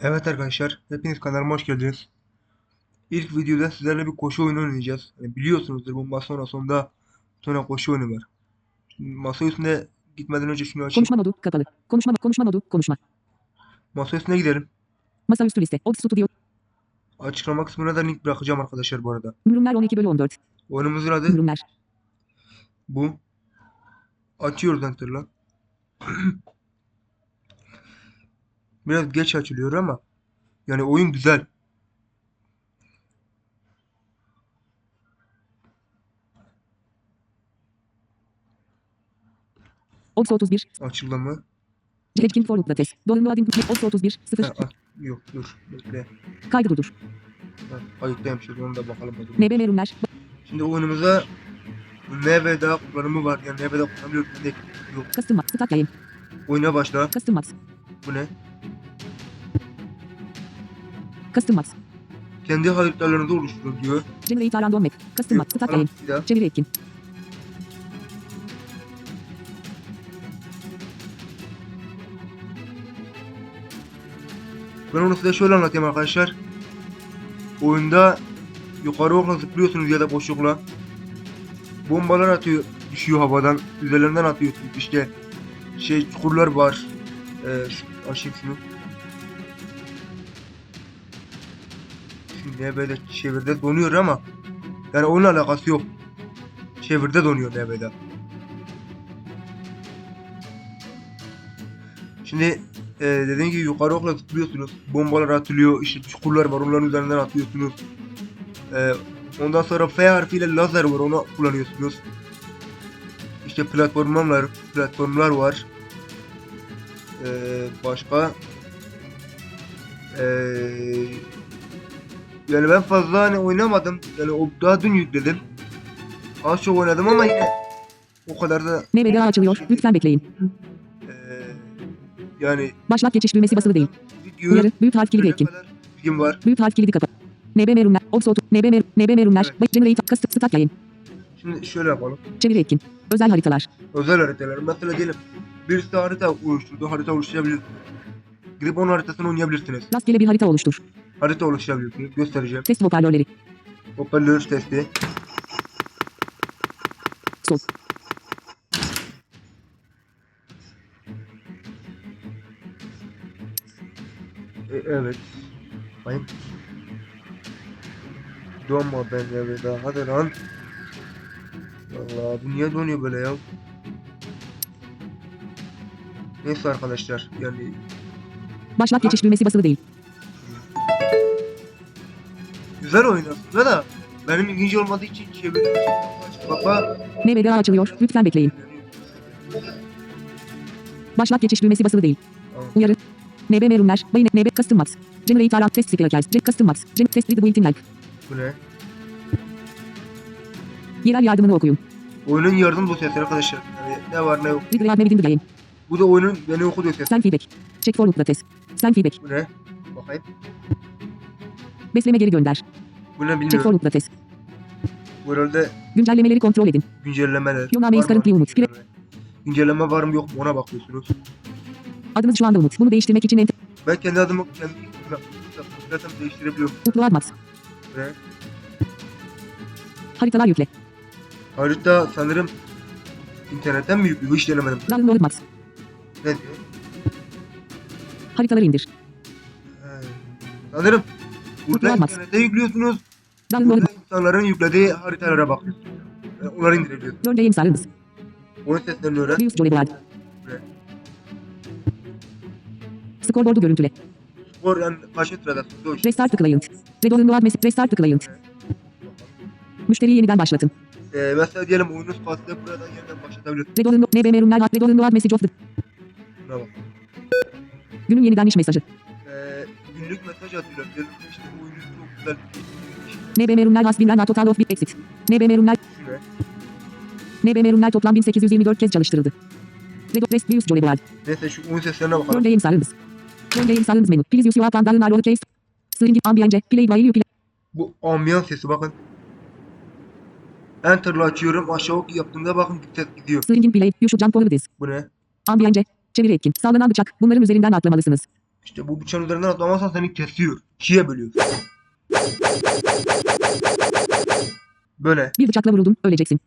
Evet arkadaşlar, hepiniz kanalıma hoş geldiniz. İlk videoda sizlerle bir koşu oyunu oynayacağız. Yani biliyorsunuzdur bu masa sonra sonunda sonra koşu oyunu var. Şimdi masa üstünde gitmeden önce şunu açayım. Konuşma modu kapalı. Konuşma konuşma modu konuşma. Masa üstüne gidelim. Masaüstü liste. Old Studio. Açıklama kısmına da link bırakacağım arkadaşlar bu arada. Ürünler 12 bölü 14. Oyunumuzun adı Ürünler. bu. Açıyoruz enter'la. Biraz geç açılıyor ama yani oyun güzel. Old 31. Açıldı mı? Ciletkin for Lattes. Download input. Old 31. 0. Ha, ah, yok dur. Bekle. Kaydı durdur. Şöyle onu da bakalım. NB ürünler. Şimdi oyunumuza NVDA kullanımı var. Yani NVDA kullanılıyor. Ne? Yok. Custom Max. Start yayın. Oyuna başla. Custom Max. Bu ne? Custom. Kendi haritalarınızı oluşturun diyor. Generate random map. Custom Max. Start. Çeviri etkin. Ben onu size şöyle anlatayım arkadaşlar. Oyunda yukarı okla zıplıyorsunuz ya da boşlukla. Bombalar atıyor, düşüyor havadan. Üzerlerinden atıyorsunuz. İşte şey çukurlar var. Ee, açayım Şimdi NB'de çevirde donuyor ama yani onunla alakası yok. Çevirde donuyor NB'de. Şimdi ee, dediğim gibi yukarı okla zıplıyorsunuz. Bombalar atılıyor, işte çukurlar var, onların üzerinden atıyorsunuz. Ee, ondan sonra F harfiyle lazer var, onu kullanıyorsunuz. İşte platformlar platformlar var. Ee, başka ee, yani ben fazla hani oynamadım. Yani o daha dün yükledim. Az çok oynadım ama yine o kadar da NBDA açılıyor. Lütfen bekleyin. ee, yani Başlat geçiş düğmesi basılı değil. video Uyarı. Büyük harf kilidi etkin. bilgim var. Büyük harf kilidi kapat. NB. Old Studio. NB mer- NB ürünler. Evet. Generate. Custom. Start yayın. Şimdi şöyle yapalım. Çeviri etkin. Özel haritalar. Özel haritalar. Mesela diyelim birisi harita oluşturdu. Harita oluşturabilirsiniz. Gidip onun haritasını oynayabilirsiniz. Rastgele bir harita oluştur. Harita oluşturabilirsiniz. Göstereceğim. Test hoparlörleri. Hoparlör testi. Sol. E, evet. Hayır. Donma ben be daha. Hadi lan. Allah bu niye donuyor böyle ya? Neyse arkadaşlar yani Başlat geçiş düğmesi basılı değil. Güzel aslında da benim İngilizce olmadığı için çevirdim. Baba NBDA açılıyor. Lütfen bekleyin. Başlat geçiş düğmesi basılı değil. Tamam. Uyarı. NB ürünler. Bayne NB Custom Max. Generate alarm test speakers. Jack Custom Max. Gen test readable in like. Bu ne? Yerel yardımını okuyun. Oyunun yardım dosyası arkadaşlar. Yani ne var ne yok. Read read me game. Bu da oyunun beni oku dosyası. Sen feedback. Check for loop test. Sen feedback. Bu ne? Bakayım. Besleme geri gönder. Bu ne Check for bilmiyorum. test. Bu herhalde Güncellemeleri kontrol edin. güncellemeler. Yuname Var is currently? Umut. Güncelleme var mı yok mu ona bakıyorsunuz. Adınız şu anda Umut. Bunu değiştirmek için enter. Ben kendi adımı kendi zaten değiştirebiliyorum. Upload Max. Ve Haritalar yükle. harita sanırım internetten mi yüklüyor hiç denemedim. Download Max. Ne diyor? Haritaları indir. He. Sanırım burada internete yüklüyorsunuz. Burada insanların yüklediği haritalara bakıyorsunuz. Yani onları indirebiliyorsunuz. Örneğin sağınız. Onun seslerini öğren. Views Jolly Board. Ve Scoreboard'u görüntüle. Skor yani kaç sırada tutuyor işte. Restart tıklayın. Redownload mesaj. Restart tıklayın. Müşteriyi yeniden başlatın. Ee, mesela diyelim oyunuz kastı buradan yeniden başlatabilirsiniz. Redownload NB ürünler. Redownload message of the. Buna bak. Günün yeniden iş mesajı. Ee, günlük mesaj atıyorlar. Diyelim ki işte oyunuz çok güzel NB ürünler has bilinen total of bit exit. NB ürünler. Şuraya. NB ürünler toplam 1824 kez çalıştırıldı. Redo Rest Views Jolly Board. Neyse şu oyun seslerine bakalım. Örneğin sağınız. Örneğin sağınız menü. Please use your down arrow case. String ambience. Play while you play. Bu ambiyans sesi bakın. Enter'la açıyorum. Aşağı ok yaptığımda bakın ses gidiyor. String play. You should jump over this. Bu ne? Ambience. Çeviri etkin. Sağlanan bıçak. Bunların üzerinden atlamalısınız. İşte bu bıçağın üzerinden atlamazsan seni kesiyor. İkiye bölüyor. Böyle. Bir bıçakla vuruldun, öleceksin.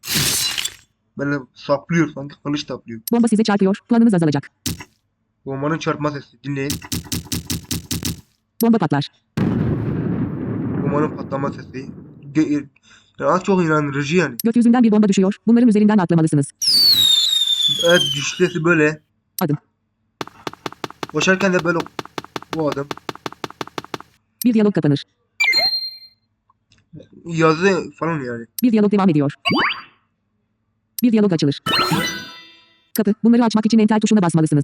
Böyle saplıyor sanki kılıç saplıyor. Bomba size çarpıyor, puanınız azalacak. Bombanın çarpma sesi. Dinleyin. Bomba patlar. Bombanın patlama sesi. Ge- yani az çok inandırıcı yani. Gökyüzünden bir bomba düşüyor, bunların üzerinden atlamalısınız. Evet düşüş sesi böyle. Adım. Koşarken de böyle bu adım. Bir diyalog kapanır. Yazı falan yani. Bir diyalog devam ediyor. Bir diyalog açılır. Kapı, bunları açmak için enter tuşuna basmalısınız.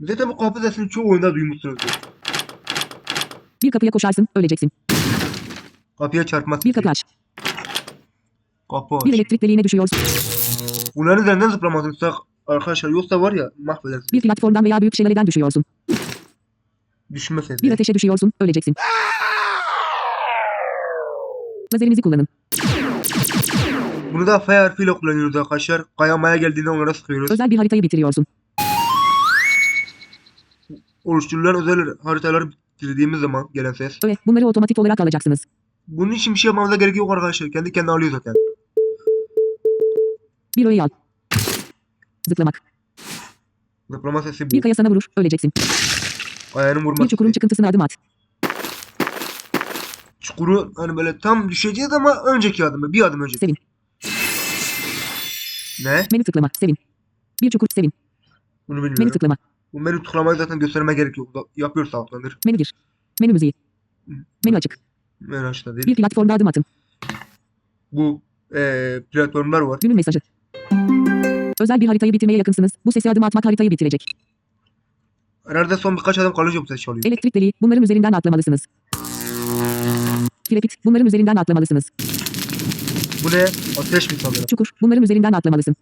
Zaten bu kapı sesini çoğu oyunda duymuşsunuzdur. Bir kapıya koşarsın, öleceksin. Kapıya çarpma sesi. Bir kapı aç. Kapı aç. Bir elektrik deliğine düşüyorsun. Bunların üzerinden zıplamasını arkadaşlar yoksa var ya mahvedersiniz. Bir platformdan veya büyük şelaleden düşüyorsun. Düşme sesi. Bir ateşe düşüyorsun, öleceksin. Lazerinizi kullanın. Bunu da F harfiyle kullanıyoruz arkadaşlar. Kayamaya geldiğinde onlara sıkıyoruz. Özel bir haritayı bitiriyorsun. Oluşturulan özel haritaları bitirdiğimiz zaman gelen ses. Öyle, bunları otomatik olarak alacaksınız. Bunun için bir şey yapmamıza gerek yok arkadaşlar. Kendi kendine alıyor zaten. Bir öğeyi al. Zıplamak. Zıplama sesi bu. Bir kaya sana vurur, öleceksin. Ayağını vurma Bir çukurun çıkıntısına adım at. Çukuru hani böyle tam düşeceğiz ama önceki adımı. Bir adım önce. Sevin. Ne? Menü tıklama, sevin. Bir çukur, sevin. Bunu Menü bilmiyorum. tıklama. Bu menü tıklamayı zaten gösterme gerek yok. Yapıyorsa atlanır. Menü gir. Menü müziği. Menü açık. Menü açıda değil. Bir platformda adım atın. Bu eee platformlar var. Günün mesajı. Özel bir haritayı bitirmeye yakınsınız. Bu sesi adım atmak haritayı bitirecek. Nerede son birkaç adım kalınca bu ses çalıyor. Elektrik deliği, bunların üzerinden atlamalısınız. Kirepit, bunların üzerinden atlamalısınız. Bu ne? Ateş mi sanırım? Çukur, bunların üzerinden atlamalısın.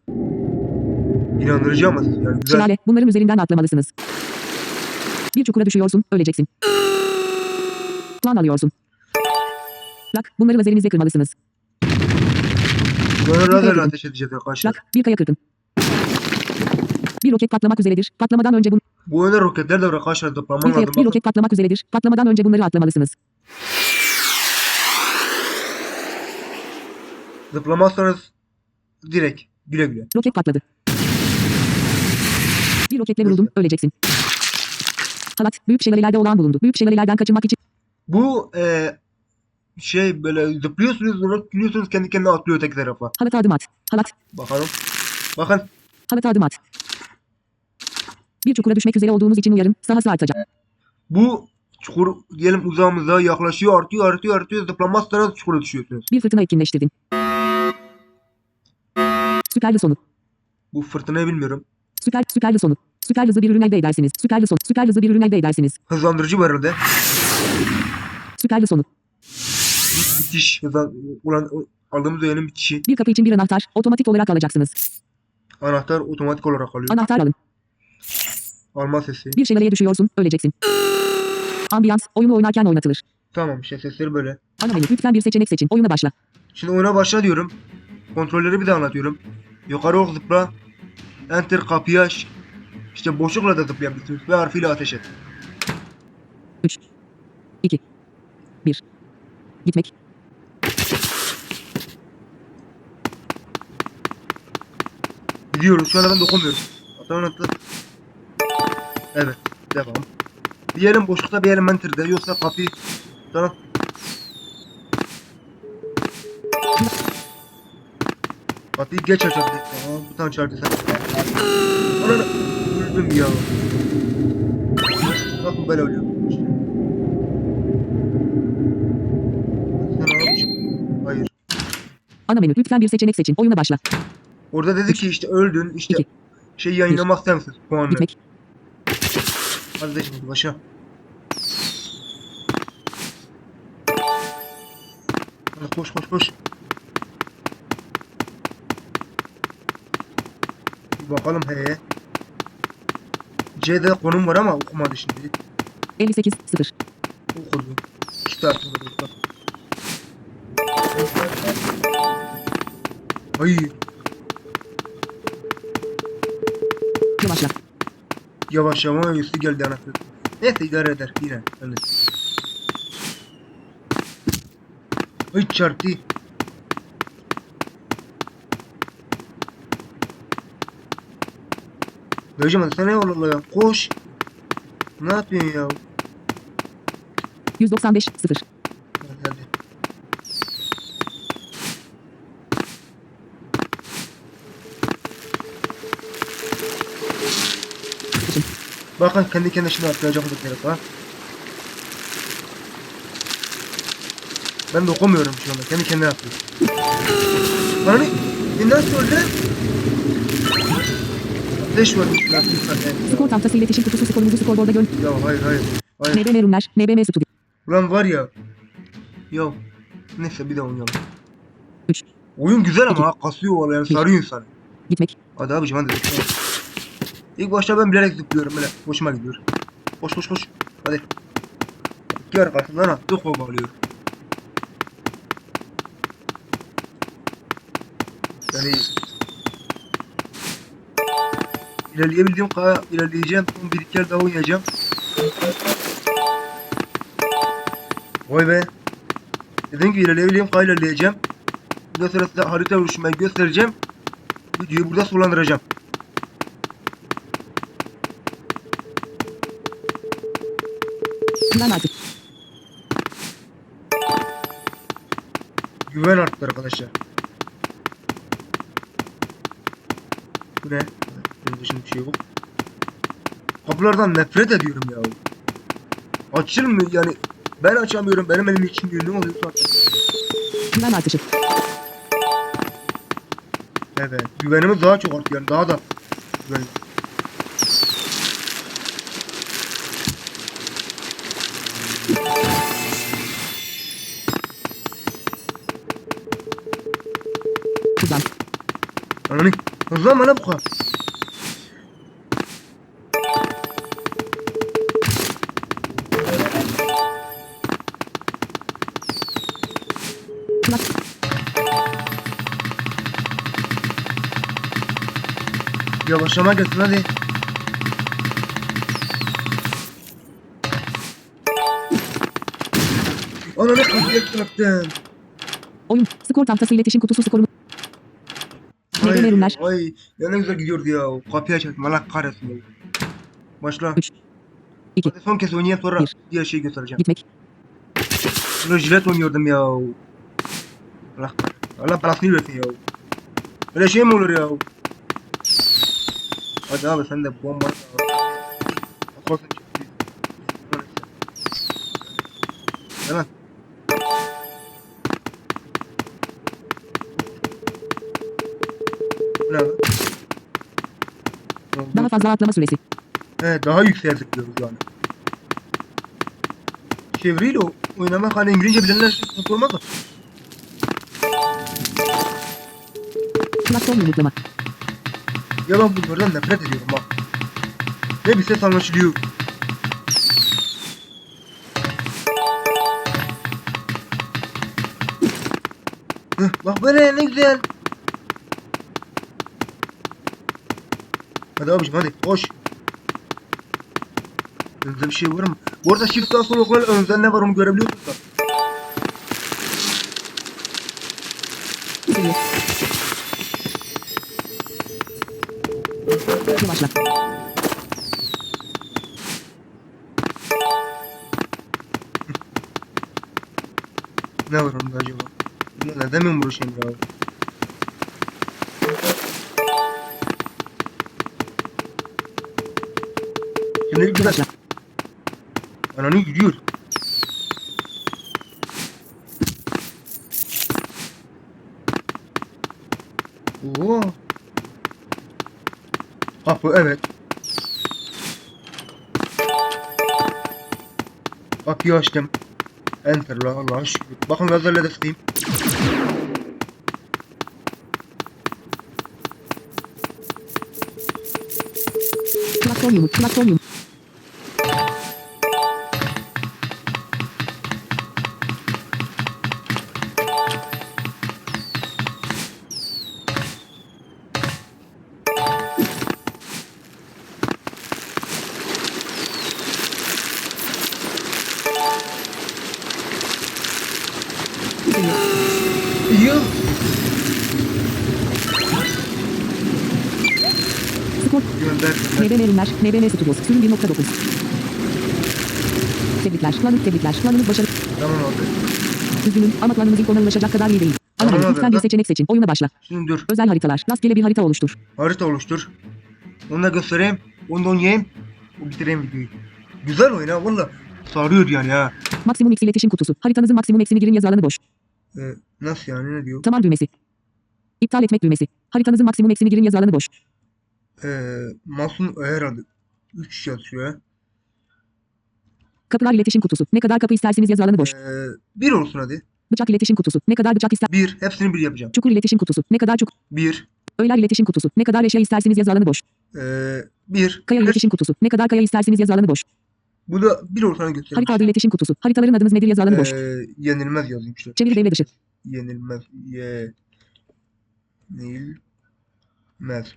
İnandırıcı ama yani güzel. Şelale, bunların üzerinden atlamalısınız. Bir çukura düşüyorsun, öleceksin. Puan alıyorsun. Lak, bunları lazerinizle kırmalısınız. Böyle Bakın. ateş edeceğiz arkadaşlar. Lak, bir kaya kırpın. Bir roket patlamak üzeredir. Patlamadan önce bu Bu oyunda roketler de var kaya, lazım. bir Bakın. roket patlamak üzeredir. Patlamadan önce bunları atlamalısınız. Zıplamazsanız direkt güle güle. Roket patladı. Bir roketle vuruldun, öleceksin. Halat, büyük şelalelerde olan bulundu. Büyük şelalelerden kaçınmak için Bu eee şey böyle zıplıyorsunuz sonra kendi kendine atlıyor öteki tarafa. halata adım at. Halat, Bakalım. Bakın halata adım at. Bir çukura düşmek üzere olduğunuz için uyarın, sahası artacak. bu çukur diyelim uzağımıza yaklaşıyor artıyor artıyor artıyor zıplamazsanız çukura düşüyorsunuz. Bir fırtına etkinleştirdin. Süperli sonu. Bu fırtınayı bilmiyorum. Süper, süperli sonu. Süper hızlı bir ürün elde edersiniz. Süperli son. Süper hızlı bir ürün elde edersiniz. Hızlandırıcı var herhalde. Süperli sonu. Bitiş. Hızlan, ulan aldığımız öğenin bitişi. Bir kapı için bir anahtar. Otomatik olarak alacaksınız. Anahtar otomatik olarak alıyor. Anahtar alın. Alma sesi. Bir şelaleye düşüyorsun. Öleceksin. Ambiyans. Oyunu oynarken oynatılır. Tamam işte sesleri böyle. Ana menü. Lütfen bir seçenek seçin. Oyuna başla. Şimdi oyuna başla diyorum. Kontrolleri bir daha anlatıyorum. Yukarı ok zıpla. Enter kapıyı aç. İşte boşlukla da zıplayabilirsiniz. Ve harfiyle ateş et. 3. 2. 1. Gitmek. Gidiyoruz. Şu anda ben dokunmuyorum. Atan attı. Evet. Devam. Bir yerim boşlukta bir yerim enter'de. Yoksa kapıyı... Tamam. Kapıyı geç açalım. Tamam. Bu tane çarptı sen. Ananı. Öldüm ya. Bakın böyle. Hayır. Ana menü. Lütfen bir seçenek seçin. Oyuna başla. Orada dedi ki işte öldün işte İki. şey yayınlamak sensiz puanını. Gitmek. Hadi de şimdi başa. Hadi koş koş koş. Bir bakalım he. C'de konum var ama okumadı şimdi. 58. 0. Okudu. İşte dostlar. Hayır. Yavaşla. Yavaş yavaş üstü geldi anasını. Neyse idare eder. Yine. Öyle. Ay çarptı. Hadi sana ne olur ya? Koş. Ne yapıyorsun ya? 195 0. Hadi hadi. Sıkışın. Bakın kendi kendine şimdi atlayacak herif ha. Ben de okumuyorum şu anda. Kendi kendine atıyor. Bana ne? E nasıl öldü? Ateş var. Skor tahtası iletişim kutusu skorumuzu skorboarda gön. Ya hayır hayır. Hayır. NBM runner. NBM studi. Ulan var ya. Ya. Neyse bir de oynayalım. 3. Oyun güzel ama ha, kasıyor valla yani sarıyor insanı. Gitmek. Hadi abicim hadi. İlk başta ben bilerek zıplıyorum böyle. Hoşuma gidiyor. Koş koş koş. Hadi. İki arkasından attı kovalıyor. Yani ilerleyebildiğim kadar ilerleyeceğim. Son bir iki daha oynayacağım. Vay be. Dediğim gibi ilerleyebildiğim kadar ilerleyeceğim. Bundan sonra size harita oluşturmayı göstereceğim. Videoyu burada sonlandıracağım. Güven arttı arkadaşlar. Bu ne? Bunun dışında bir şey yok. Kapılardan nefret ediyorum ya. Açılmıyor yani. Ben açamıyorum. Benim elim için diyor. Ne oluyor? Güven artışı. Evet. Güvenimiz daha çok artıyor. Yani daha da güven. Hızlan. Ananı. Hızlanma lan bu kadar. Kulak. Yavaşlama götür hadi. Ananı kapıya çarptım. Oyun. Skor tahtası iletişim kutusu skorumu. NBM runner. Ay ne güzel gidiyordu ya. Kapıya çarptım. Allah kahretsin. ya. Başla. 3. 2. Hadi son kez oynayayım sonra Bir. diğer şeyi göstereceğim. Gitmek. Burada jilet oynuyordum ya. Allah Allah belasını versin ya. Böyle şey mi olur ya? Hadi abi sen de bomba. Çıktı. Hemen. Bu ne lan? Ne oldu? Daha fazla atlama süresi. He daha yükseğe zıplıyoruz yani. Çeviriyle o- oynamak hani İngilizce bilenler sıkıntı olmaz mı? Platform yumruklama. Ya ben bunlardan nefret ediyorum bak. Ne bir ses anlaşılıyor. Hıh, bak böyle ne güzel. Hadi abicim hadi koş. Önünde bir şey var mı? Bu arada shift daha sonra oklar önünde ne var onu görebiliyorsun da. Yavaşla. Ne var onda acaba? Buna neden mi uğraşayım ya? Şimdi bir Yavaşla. Ananı gidiyor. Oo. Kapı evet. Kapıyı açtım. Enter la Allah'a şükür. Bakın lazerle de sıkayım. Platform yumruk. Ya. Skor. Gönder. NBM ürünler. NBM Studios. Sürüm 1.9. Tebrikler. Planınız tebriklar. Planınız başarılı. Tamam abi. Üzgünüm ama planınız ilk ona ulaşacak kadar iyi değil. Tamam abi, Lütfen bir seçenek seçin. Oyuna başla. Şimdi dur. Özel haritalar. Rastgele bir harita oluştur. Harita oluştur. Onu da göstereyim. Onu da oynayayım. O bitireyim videoyu. Güzel oyun ha valla. Sarıyor yani ha. Maksimum X iletişim kutusu. Haritanızın maksimum X'ini girin yazı alanı boş. Ee, nasıl yani ne diyor? Tamam düğmesi. İptal etmek düğmesi. Haritanızın maksimum X'ini girin yazı alanı boş. Ee, Masum herhalde. 3 yazıyor. Kapılar iletişim kutusu. Ne kadar kapı isterseniz yazı alanı boş. Ee, bir olsun hadi. Bıçak iletişim kutusu. Ne kadar bıçak ister. Bir. Hepsini bir yapacağım. Çukur iletişim kutusu. Ne kadar çukur. Bir. Öğeler iletişim kutusu. Ne kadar eşya isterseniz yazı alanı boş. Ee, bir. Kaya Hep- iletişim kutusu. Ne kadar kaya isterseniz yazı alanı boş. Bu da bir hadi göstereyim. Harita adı iletişim kutusu. Haritaların adınız nedir yazı alanı boş. Ee, yenilmez yazayım işte. Çeviri devre dışı. Yenilmez. Yenilmez.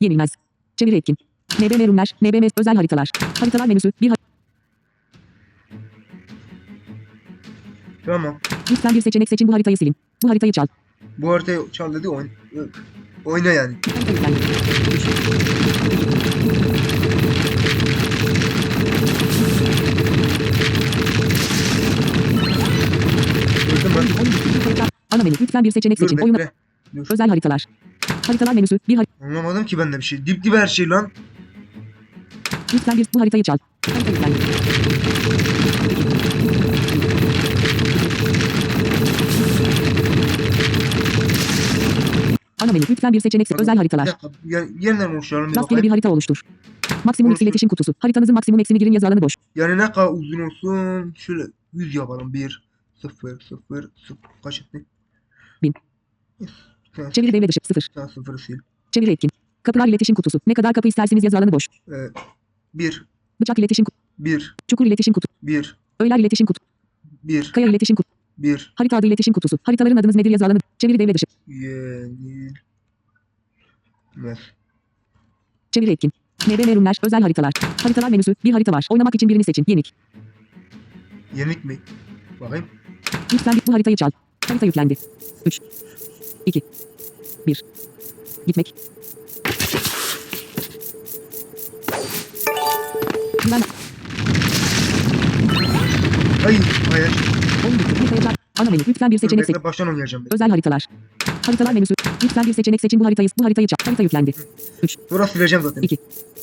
Yenilmez. Çeviri etkin. NBM ürünler. NBM özel haritalar. Haritalar menüsü. Bir har- Tamam. Lütfen bir seçenek seçin bu haritayı silin. Bu haritayı çal. Bu haritayı çal dedi oyun. Oyna yani. Ana menü. Lütfen bir seçenek Dur seçin. Oyuna bekle. Dur. özel haritalar. Haritalar menüsü. Bir har- Anlamadım ki ben de bir şey. Dip dibe her şey lan. Lütfen bir bu haritayı çal. Harita yüklendi. Ana menü. Lütfen bir seçenek seçin. Özel Bir haritalar. dakika. Yani yeniden oluşturalım bir Rastgele bir harita oluştur. Maksimum Oluştur. iletişim kutusu. Haritanızın maksimum X'ini girin yazı alanı boş. Yani ne kadar uzun olsun. Şöyle 100 yapalım. 1 0 0 0 kaç etti? Bir Çeviri devre dışı. 0. bir tane sıfırı sil. Çeviri etkin. Kapılar iletişim kutusu. Ne kadar kapı isterseniz yazı alanı boş. Ee, 1 Bıçak iletişim kutusu. 1 Çukur iletişim kutusu. 1 Öğeler iletişim kutusu. 1 Kaya iletişim kutusu. 1 Harita adı iletişim kutusu. Haritaların adınız nedir yazı alanı. Çeviri devre dışı. Yenilmez. Çeviri etkin. NBM ürünler. Özel haritalar. Haritalar menüsü. Bir harita var. Oynamak için birini seçin. Yenik. Yenik mi? Bakayım. Lütfen bu haritayı çal. Harita yüklendi. 3. 2. 1. Gitmek. Güven. Hayır. Hayır. Haritayı çal. Ana menü. Lütfen bir seçenek seç. baştan oynayacağım. Ben. Özel haritalar. Haritalar menüsü. Lütfen bir seçenek seçin bu haritayı. Bu haritayı çal. Harita yüklendi. Sonra sileceğim zaten. İki.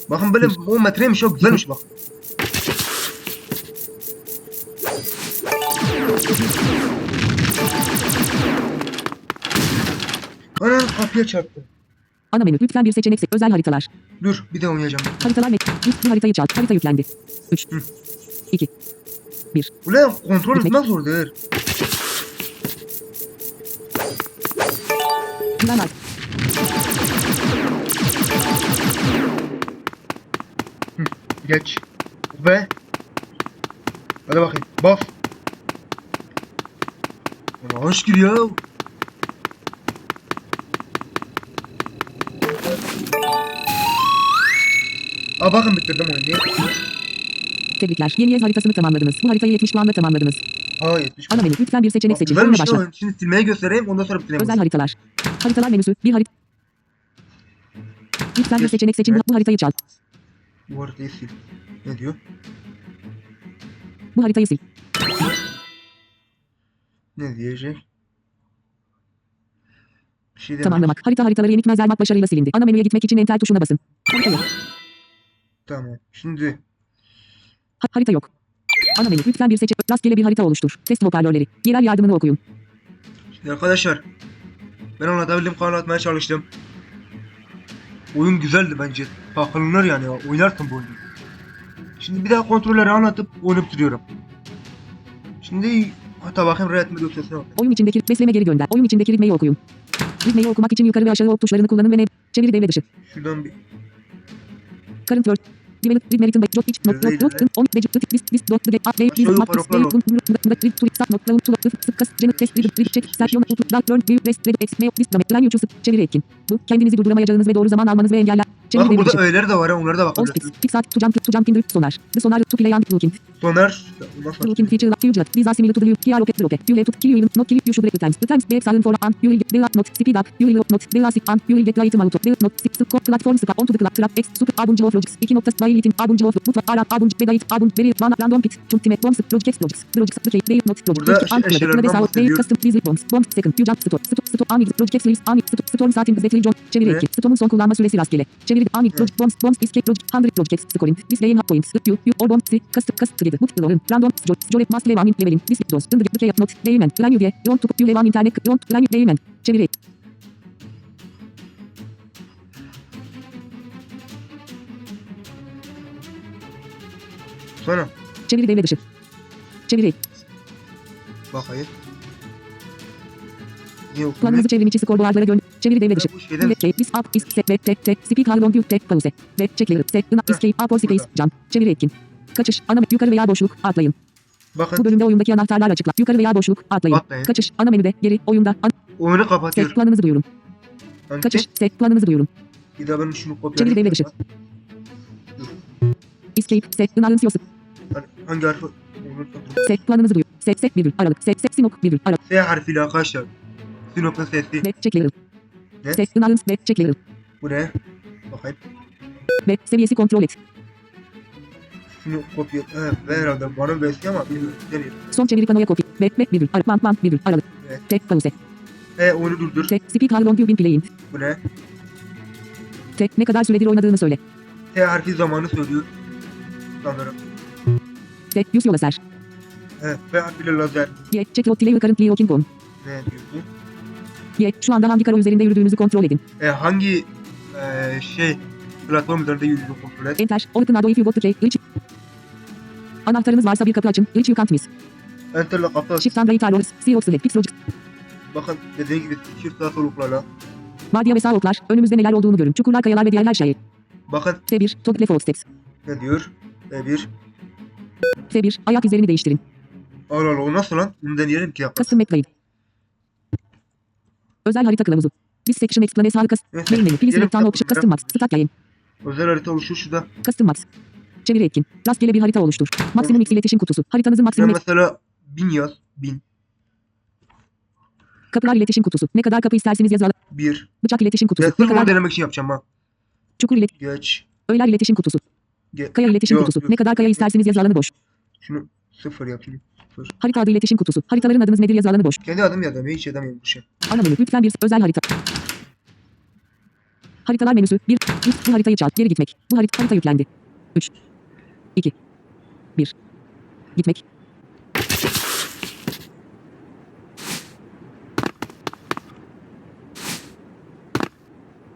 Bakın böyle 10 metreymiş çok güzelmiş bak. Ana kapıya çarptı. Ana menü. Lütfen bir seçenek seç. Özel haritalar. Dur bir de oynayacağım. Haritalar menüsü. Bu haritayı çal. Harita yüklendi. 3. Hı. 2. Ulan kontrol Gitmek. etmek zordur. Güven al. Geç. Ve. Hadi bakayım. Bas. Yavaş gir ya. Aa bakın bitirdim oyunu. Tebrikler. Yeni yaz haritasını tamamladınız. Bu haritayı 70 puanla tamamladınız. Ha 70. Ana menü. Lütfen bir seçenek seçin. Oyuna güzelmiş başla. oyun. Şimdi silmeye göstereyim ondan sonra bitireyim. Özel haritalar. Haritalar menüsü. Bir harita. Lütfen bir seçenek seçin. Bu, bu haritayı çal. Bu haritayı sil. Ne diyor? Bu haritayı sil. Ne diyecek? Bir şey demek. Tamamlamak. Harita haritaları yenik mezarmak başarıyla silindi. Ana menüye gitmek için enter tuşuna basın. Harita yok. Tamam. Şimdi Ha- harita yok. Ana menü. Lütfen bir seçenek. Rastgele bir harita oluştur. Test hoparlörleri. Yerel yardımını okuyun. Şimdi arkadaşlar ben anlatabildiğim kadar anlatmaya çalıştım. Oyun güzeldi bence. Bakılınır yani ya. Oynarsın bu oyunu. Şimdi bir daha kontrolleri anlatıp oyunu bitiriyorum. Şimdi hatta bakayım red mi bakayım. Oyun içindeki besleme geri gönder. Oyun içindeki ritmeyi okuyun. Ritmeyi okumak için yukarı ve aşağı ok tuşlarını kullanın ve ne? Çeviri devre dışı. Şuradan bir Current word. Çeviri etkin. Bu kendinizi durduramayacağınız ve doğru zaman almanız ve engeller Çeviri Bakın burada öğeleri de var ha onlara da bakabilirsiniz. sticks. Pixart. Jump in the sonar. The sonar. To play and looking. Soner. Nasıl? Looking feature. Future. These are similar to the Here rocket drop. You have to kill will not kill you should break the times. The times break silent for and you will get they are not speed up. You will not they are sick and you will get light out. They are not sick. Scope platform scope onto the clock. Trap X. Super Abunca of Logics. 2 nokta style itim. Abunca of Mutfak. Ara Abunca. Bedait. Abunca. Beri. Mana. Random pit. Ultimate bombs. Projects. Projects. Projects. Okay. They are not. Uncovered. eşyalardan Nabes out. They custom. Please bombs. Bombs. Second. You jump. Store. Store. Store. Amig. Projects. List. Amig. Store. Storm starting. Zetli John. Çeviri Evet. 2. Storm'un son kullanma süresi rastgele. Çeviri. Amig. Project. Bombs. Bombs. Escape. Project. 100 projects. Scoring. This game points. You. You. All. Three. Custom. Custom. Trigger. Mut. Lorem. Random. Jol. Jolet. Must level. Amin. Leveling. This. Dos. Dındır. Dikey. Not. Değmen. Plan you. To. You level. internet. You want. Plan you. Değmen. Çeviri. Sonra. Çeviri devre dışı. Çeviri. Bakayım. Okumuyor? Planınızı çevrim içi skorboardlara gönder. Çeviri devre dışı. Bu Bullet key, this up, is, set, back, tek, tek, speak how long you take, pause, back, checkler, set, ına, escape, up, or space, jump, çeviri etkin. Kaçış, ana, yukarı veya boşluk, atlayın. Bu bakın bölümde oyundaki anahtarlar açıkla. Yukarı veya boşluk, atlayın. Atlayın. Kaçış, ana menüde, geri, oyunda, an, oyunu set, kapatıyor. planınızı duyurun. Yani Kaçış, set, planınızı duyurun. Bir daha ben şunu kopyalayayım. Çeviri devre dışı. Escape, set, ına, ınsıyorsun. Hani hangi harfi? Set, planınızı duyurun. Set, set, virgül, aralık, set, set, sinok, virgül, aralık, S harfiyle arkadaşlar. Sinop'un sesi. back, checkler, Ne? set, ına, ıns, back, checkler, Bu ne? Bakayım. back, seviyesi kontrol et. Şunu kopya. He, ben herhalde bana versi ama bilmiyorum. Son çeviri panoya kopya, back, back, virgül, aralık, man, man, virgül, aralık, Evet. tek, pause, He oyunu durdur. tek, speak how long you been playing, Bu ne? tek, ne kadar süredir oynadığını söyle. T harfi zamanı söylüyor. Sanırım. Tek, yüz yol eser. He, F harfiyle lazer. Y, check what delay currently walking on. Ne diyorsun? Y, şu anda hangi karo üzerinde yürüdüğünüzü kontrol edin. E, hangi e, şey platform üzerinde yürüdüğünü kontrol et. Enter, open now if you want to Iç. Anahtarınız varsa bir kapı açın, Iç you can't miss. Enter'la kapat. Shift and right arrows, see ox select, fix logic. Bakın dediğim gibi çift sağ soluklarla. Vardiya ve sağ oklar, önümüzde neler olduğunu görün. Çukurlar, kayalar ve diğer her şey. Bakın F1, toggle forward steps. ne diyor? E1. F1, ayak izlerini değiştirin. Allah Allah o nasıl lan? Bunu deneyelim ki yap. Custom map. Özel harita kılavuzu. Explains how custom. Neyse, Main gelin select down option, custom maps, start line, Özel harita oluşur şurada. custom maps. Çeviri etkin. Rastgele bir harita oluştur. Maksimum X iletişim kutusu. Haritanızın maksimum mesela 1000 yaz. 1000. kapılar iletişim kutusu. Ne kadar kapı isterseniz yazalım. 1. Bıçak iletişim kutusu. Ya Ne kadar denemek için yapacağım ha. çukur iletişim. Geç. Öğeler iletişim kutusu. Ge Kaya iletişim Yok, kutusu. yok. Ne kadar kaya isterseniz yazı alanı boş. Şunu sıfır yapayım. Sıfır. Harita adı iletişim kutusu. Haritaların adınız nedir yazı alanı boş. Kendi adım ya da hiç edemiyorum bu şey. Ana menü. Lütfen bir özel harita. Haritalar menüsü. 1. Bu haritayı çal. Geri gitmek. Bu harita, harita yüklendi. 3. 2. 1. Gitmek.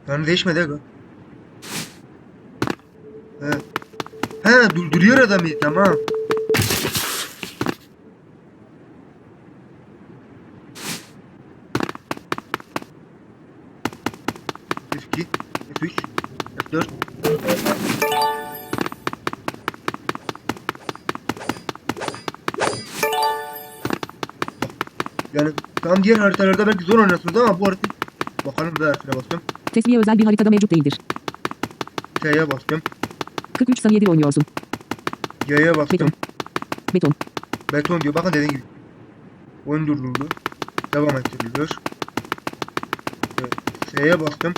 Yani değişmedi aga. He. He durduruyor adamı tamam. Tam diğer haritalarda belki zor oynarsınız ama bu harita... Bakalım da harfine bastım. Tesliye özel bir haritada mevcut değildir. T'ye bastım. 43 saniyedir oynuyorsun. Y'ye bastım. Beton. Beton. Beton diyor. Bakın dediğim gibi. Oyun durduruldu. Devam ettiriliyor. Evet. S'ye bastım.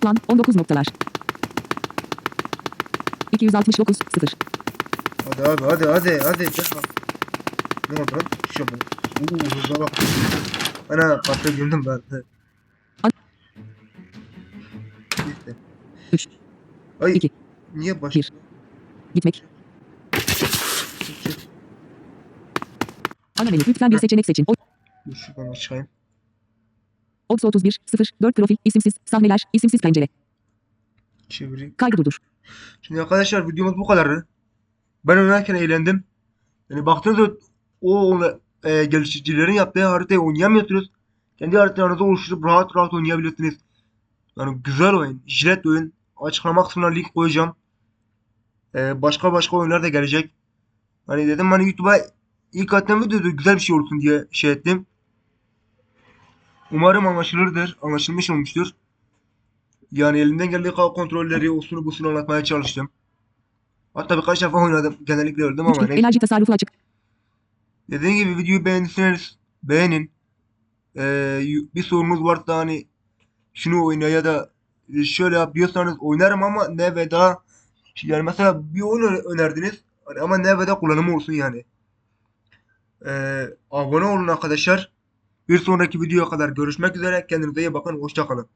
Plan 19 noktalar. 269 0. Hadi abi hadi hadi hadi. Ne oldu lan? Düşüyor mu? Uuu hızla bak. Ana patla güldüm ben. An- İşte. Üç. Ay. İki. Niye baş? Bir. Gitmek. Ana menü. Lütfen bir seçenek seçin. O- Dur şuradan açayım. Ops 31 0 4 profil isimsiz sahneler isimsiz pencere. Çeviri. Kaydı durdur. Şimdi arkadaşlar videomuz bu kadardı. Ben oynarken eğlendim. Yani baktığınızda o ona, e, geliştiricilerin yaptığı haritayı oynayamıyorsunuz. Kendi haritalarınızı oluşturup rahat rahat oynayabilirsiniz. Yani güzel oyun. Jilet oyun. Açıklama kısmına link koyacağım. E, başka başka oyunlar da gelecek. Hani dedim hani YouTube'a ilk attığım videoda güzel bir şey olsun diye şey ettim. Umarım anlaşılırdır. Anlaşılmış olmuştur. Yani elimden geldiği kadar kontrolleri, usunu busunu anlatmaya çalıştım. Hatta birkaç defa oynadım. Genellikle öldüm ama enerji tasarrufu açık. Dediğim gibi videoyu beğendiyseniz beğenin. Ee, bir sorunuz varsa hani şunu oyna ya da şöyle yap diyorsanız oynarım ama ne ve daha yani mesela bir oyun önerdiniz hani ama ne ve de kullanımı olsun yani. Ee, abone olun arkadaşlar. Bir sonraki videoya kadar görüşmek üzere. Kendinize iyi bakın. Hoşça kalın.